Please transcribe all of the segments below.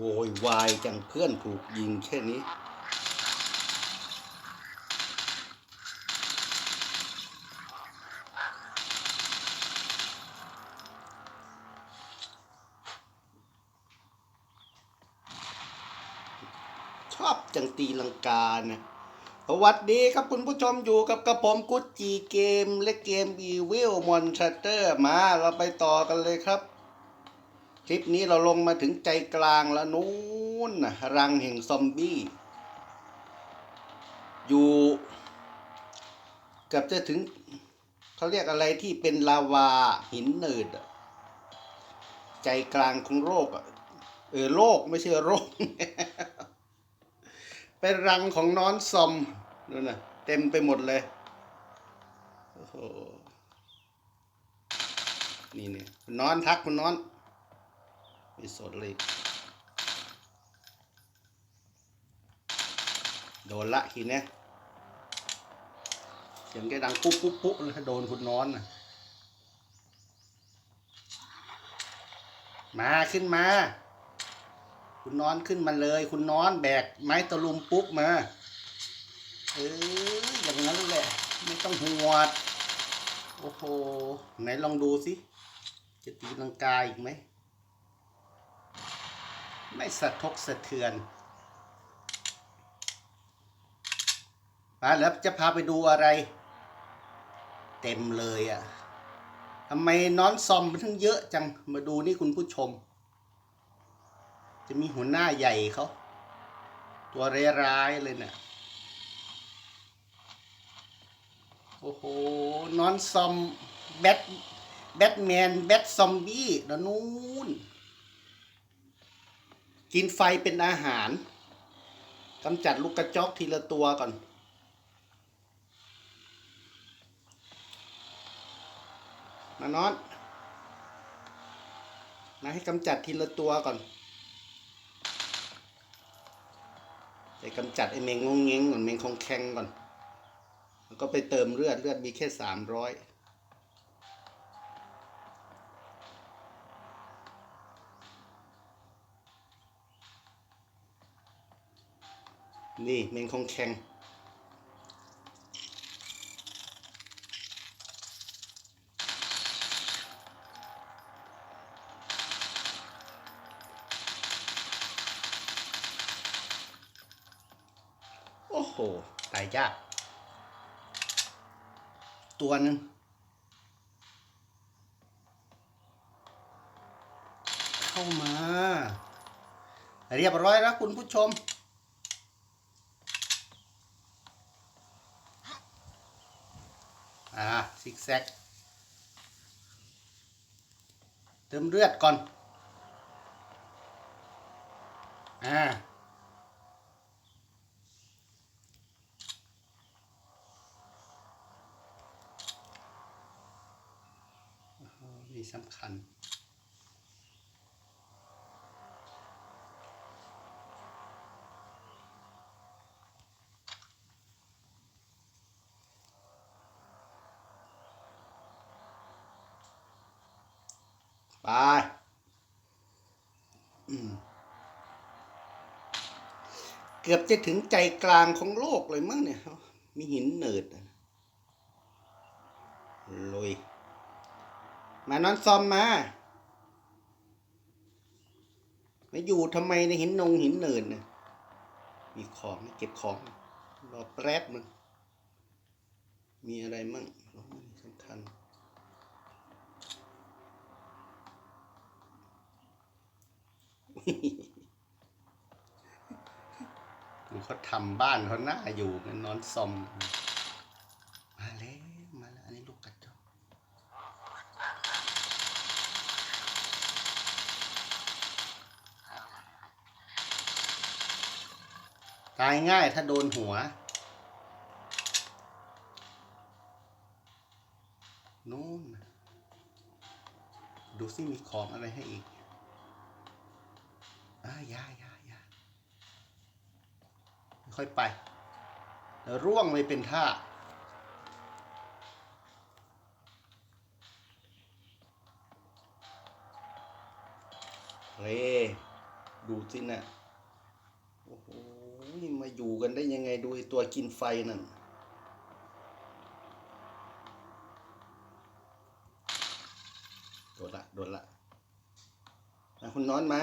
โวยวายจังเพื่อนถูกยิงแค่นี้ ชอบจังตีลังกานะสวัสดีครับคุณผู้ชมอยู่กับกระผมกุ๊จีเกมและเกมอีวิลมอนชเตอร์มาเราไปต่อกันเลยครับ คลิปนี้เราลงมาถึงใจกลางแล้วนู้นนะรังแห่งซอมบี้ อยู่เกับจะถึงเขาเรียกอะไรที่เป็นลาวาหินหนืดใจกลางของโลกเออโลกไม่ใช่โรค เป็นรังของนอนซอมนั่นนะเต็มไปหมดเลยโอ้โหนี่เนี่ยนอนทักคุณนอน สดเลยโดนละทีเนี้ยเสียงแกดังปุ๊บปุ๊บปุ๊บเลยโดนคุณนอนนะมาขึ้นมา คุณนอนขึ้นมาเลย คุณนอนแบกไม้ตะลุมปุ๊บมาเอออย่างนั้นแหละ ไม่ต้องหวด โอ้โห ไหนลองดูสิ จะตีลังกาอีกไหม ไม่สะทกสะเทือนมาแล้วจะพาไปดูอะไร เต็มเลยอะ่ะทำไมน้อนซอมมันทั้งเยอะจังมาดูนี่คุณผู้ชม จะมีหัวหน้าใหญ่เขา ตัวร้ายๆเลยเนะี่ยโอ้โหนอนซอมแบทแบทแมนแบทซอมบี้แล้วนู้น กินไฟเป็นอาหารกำจัดลูกกระจอกทีละตัวก่อน มานอนมาให้กำจัดทีละตัวก่อนไปกำจัดไอ้เมงงงเงงก่อนเมงคงแข็งก่อน แล้วก็ไปเติมเลือดเลือดมีแค่สามร้อย นี่เมงคงแข็งโอ้โหตายยากตัวหนึ่งเข้ามา เรียบร้อยแล้วคุณผู้ชม อ่าซิกแซก เติมเลือดก่อน อ่านี่สำคัญ ไปเกือบจะถึงใจกลางของโลกเลยมั้งเนี่ย มีหินเนิดลุยมานอนซอมมา มาอยู่ทำไมในหินนงหินเนินเนี่ยมีของเก็บของ รอแป๊บมึงมีอะไรมั่งสำคัญ ดูเขา ทำบ้านเขาหน้าอยู่กันนอนซอม มาแล้วมาแล้วอันนี้ลูกกระจกตายง่ายถ้าโดนหัว นู่น ดูซิมีของอะไรให้อีกอ่ายายา ค่อยไปแล้วร่วงเลยเป็นท่าเรดูสินะโอ้โหมาอยู่กันได้ยังไงดูไอตัวกินไฟนั่นโดนละโดนละคุณนอนมา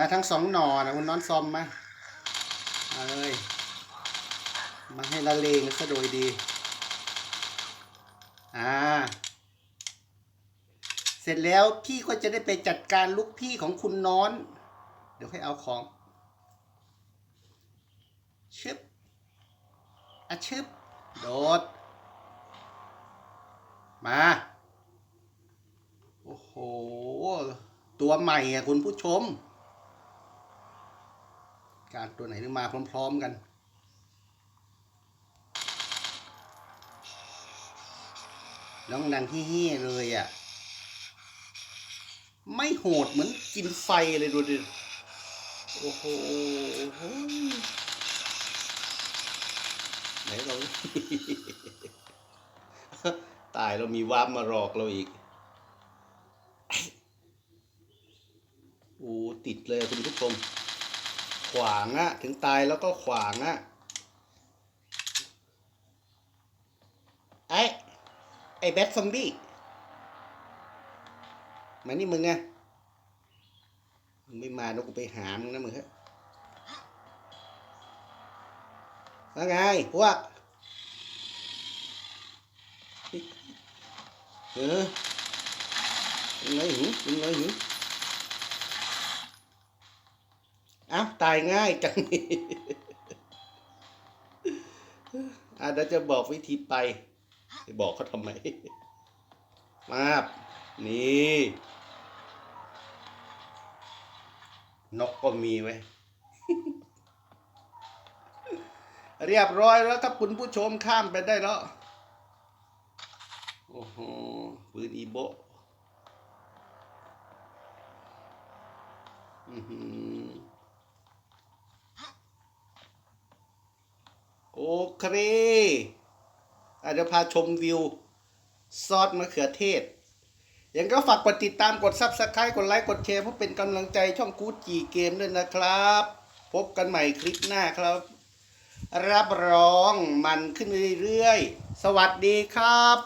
มาทั้งสองหนอนะคุณน้อนซอมมามาเลยมาให้ละเลงซะโดยดี อ่า เสร็จแล้วพี่ก็จะได้ไปจัดการลูกพี่ของคุณน้อน เดี๋ยวให้เอาของชึบอะชึบโดด มา โอ้โห ตัวใหม่อะคุณผู้ชม การตัวไหนที่มาพร้อม ๆกัน น้องดังที่เฮี้ยเลยอะ ไม่โหดเหมือนกินไฟเลยดูดิ โอ้โหไหนเรา ตายเรามีวาร์ปมาหลอกเราอีกโอ้ติดเลยคุณผู้ชม ขวางอะถึงตายแล้วก็ขวางอะไอ้ไอ้แบทซอมบี้มานี่มึงไงมึงไม่มาแล้วกูไปหามึงนะมึงฮะว่าไงพวกเออยังไงหิวยังไงหิวเอ้าตายง่ายจังนี่อะเดี๋ยวจะบอกวิธีไปบอกเขาทำไม มาบ นี่ นกก็มีไว้ เรียบร้อยแล้วครับคุณผู้ชมข้ามไปได้แล้ว โอ้โหปืนอีโบอือหือโอ เคอาจจะเดี๋ยวพาชมวิว ซอสมะเขือเทศยังก็ฝากกดติดตามกดซับสไครต์กดไลค์กดแชร์เพื่อเป็นกำลังใจช่องกู๊ดจีเกมด้วยนะครับ พบกันใหม่คลิปหน้าครับ รับรองมันขึ้นเรื่อยๆ สวัสดีครับ